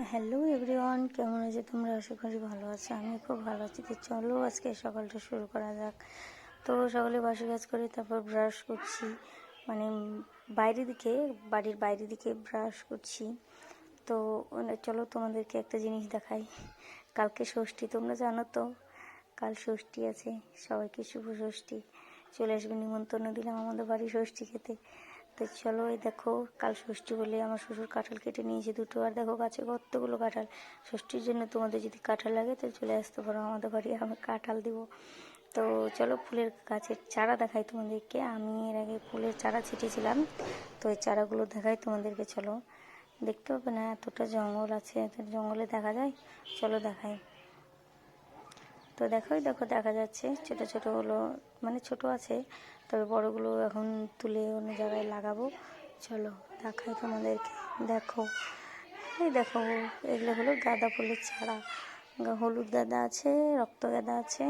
Hello everyone কেমন আছে তোমরা? আশা করি ভালো আছো। আমি খুব ভালো আছি। তো চলো আজকে সকালটা শুরু করা যাক। তো সকালে বাসি কাজ করে তারপর ব্রাশ করছি। মানে বাইরের দিকে, বাড়ির বাইরের দিকে ব্রাশ করছি। তো মানে চলো তোমাদেরকে একটা জিনিস দেখাই। কালকে ষষ্ঠী, তোমরা জানো তো? কাল ষষ্ঠী আছে। সবাইকে শুভ ষষ্ঠী। চলে আসবে নিমন্ত্রণ দিলাম আমাদের বাড়ি ষষ্ঠী খেতে। তো চলো এই দেখো, কাল ষষ্ঠী বলে আমার শ্বশুর কাঁঠাল কেটে নিয়েছে দুটো। আর দেখো গাছে কতগুলো কাঁঠাল। ষষ্ঠীর জন্য তোমাদের যদি কাঁঠাল লাগে তো চলে আসতে পারো আমাদের বাড়ি, আমি কাঁঠাল দিব। তো চলো ফুলের গাছের চারা দেখাই তোমাদেরকে। আমি এর আগে ফুলের চারা ছিটিয়েছিলাম, তো এই চারাগুলো দেখাই তোমাদেরকে, চলো। দেখতে হবে না, এতটা জঙ্গল আছে জঙ্গলে দেখা যায়? চলো দেখাই। তো দেখোই, দেখো, দেখা যাচ্ছে। ছোটো, ছোট হলো মানে ছোট আছে। তবে বড়গুলো এখন তুলে অন্য জায়গায় লাগাবো। চলো, দেখাই তোমাদেরকে। দেখো, এই দেখো, এগুলো হলো গাঁদা ফুলের চারা। হলুদ গাঁদা আছে, রক্ত গাঁদা আছে।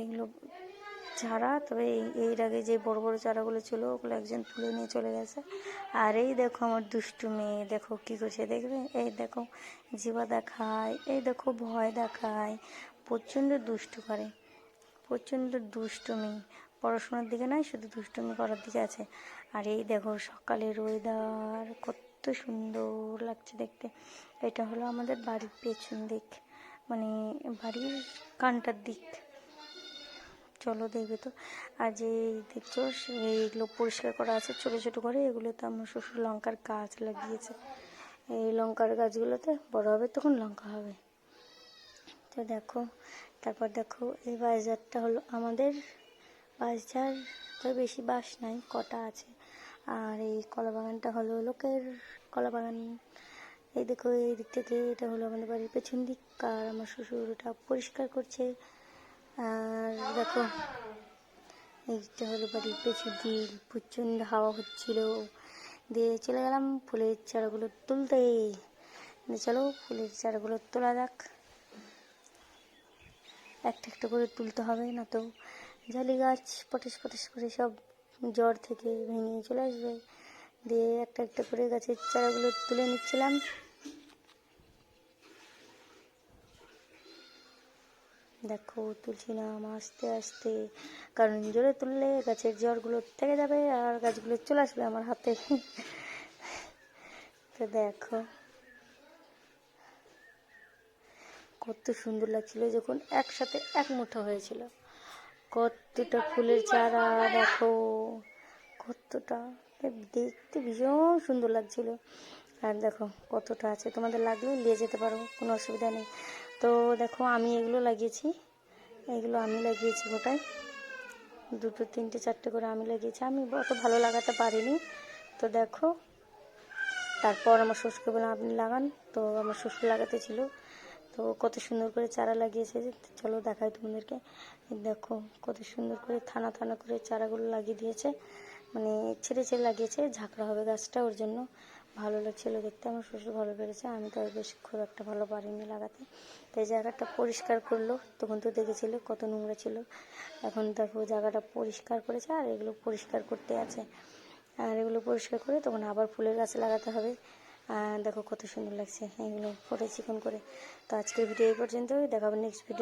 এগুলো চারা, তবে এই- এর আগে যে বড় বড় চারাগুলো ছিল, ওগুলো একজন তুলে নিয়ে চলে গেছে। আর এই দেখো আমার দুষ্টু মেয়ে, দেখো কি করছে দেখবে? এই দেখো জিবা দেখায়, এই দেখো ভয় দেখায়। প্রচণ্ড দুষ্টু করে, প্রচণ্ড দুষ্টুমি পড়াশোনার দিকে নয়, শুধু দুষ্টুমি করার দিকে আছে। আর এই দেখো সকালের ওয়েদার কত সুন্দর লাগছে দেখতে। এটা হলো আমাদের বাড়ির পেছন দিক মানে বাড়ির কানটার দিক। চলো দেখবে তো। আর যে দেখছ, এইগুলো পরিষ্কার করা আছে ছোট ছোট করে। এগুলোতে আমার শ্বশুর লঙ্কার গাছ লাগিয়েছে। এই লঙ্কার গাছগুলোতে বড় হবে তখন লঙ্কা হবে। তো দেখো, তারপর দেখো, এই বাজারটা হলো আমাদের বাজার। তো বেশি বাস নাই, কটা আছে। আর এই কলা বাগানটা হলো লোকের কলা বাগান এই দেখো, এই দিক থেকে এটা হলো আমাদের বাড়ির পেছন দিক। আর আমার শ্বশুর ওটা পরিষ্কার করছে। আর দেখো এইটা হলো বাড়ির পেছন দিক, প্রচণ্ড হাওয়া হচ্ছিল। দিয়ে চলে গেলাম ফুলের চারাগুলো তুলতে। দিয়ে চলো ফুলের চারাগুলো তোলা যাক। একটা একটা করে তুলতে হবে, না তো জালি গাছ পটাশ পটাশ করে সব জ্বর থেকে ভেঙে চলে আসবে। দিয়ে একটা একটা করে গাছের চারাগুলো তুলে নিচ্ছিলাম। দেখো তুলছিলাম আস্তে আস্তে, কারণ জোরে তুললে গাছের জ্বরগুলো থেকে যাবে আর গাছগুলো চলে আসবে আমার হাতে। তো দেখো, কত সুন্দর লাগছিল যখন একসাথে এক মুঠো হয়েছিল। কতটা ফুলের চারা, দেখো, কতটা, দেখতে ভীষণ সুন্দর লাগছিল। আর দেখো কতটা আছে। তোমাদের লাগলে নিয়ে যেতে পারো, কোনো অসুবিধা নেই। তো দেখো আমি এগুলো লাগিয়েছি, এগুলো আমি লাগিয়েছি গোটায়। দুটো, তিনটে, চারটে করে আমি লাগিয়েছি। আমি অত ভালো লাগাতে পারিনি। তো দেখো, তারপর আমার শ্বশুরকে বললাম, আপনি লাগান। তো আমার শ্বশুর লাগাতে ছিল। তো কত সুন্দর করে চারা লাগিয়েছে চলো দেখাই তোমাদেরকে। দেখো কত সুন্দর করে থানা থানা করে চারাগুলো লাগিয়ে দিয়েছে। মানে ছেড়ে ছেড়ে লাগিয়েছে, ঝাঁকড়া হবে গাছটা ওর জন্য। ভালো লাগছিল দেখতে। আমার শ্বশুর ভালো পেরেছে, আমি তো বেশ খুব একটা ভালো পারিনি লাগাতে। তাই জায়গাটা পরিষ্কার করল, তখন তো দেখেছিল কত নোংরা ছিল। এখন দেখো জায়গাটা পরিষ্কার করেছে, আর এগুলো পরিষ্কার করতে আছে। আর এগুলো পরিষ্কার করে তখন আবার ফুলের গাছ লাগাতে হবে। দেখো কত সুন্দর লাগছে, এগুলো ফটো চিকন করে। তো আজকের ভিডিও এই পর্যন্তই দেখাবো নেক্সট ভিডিও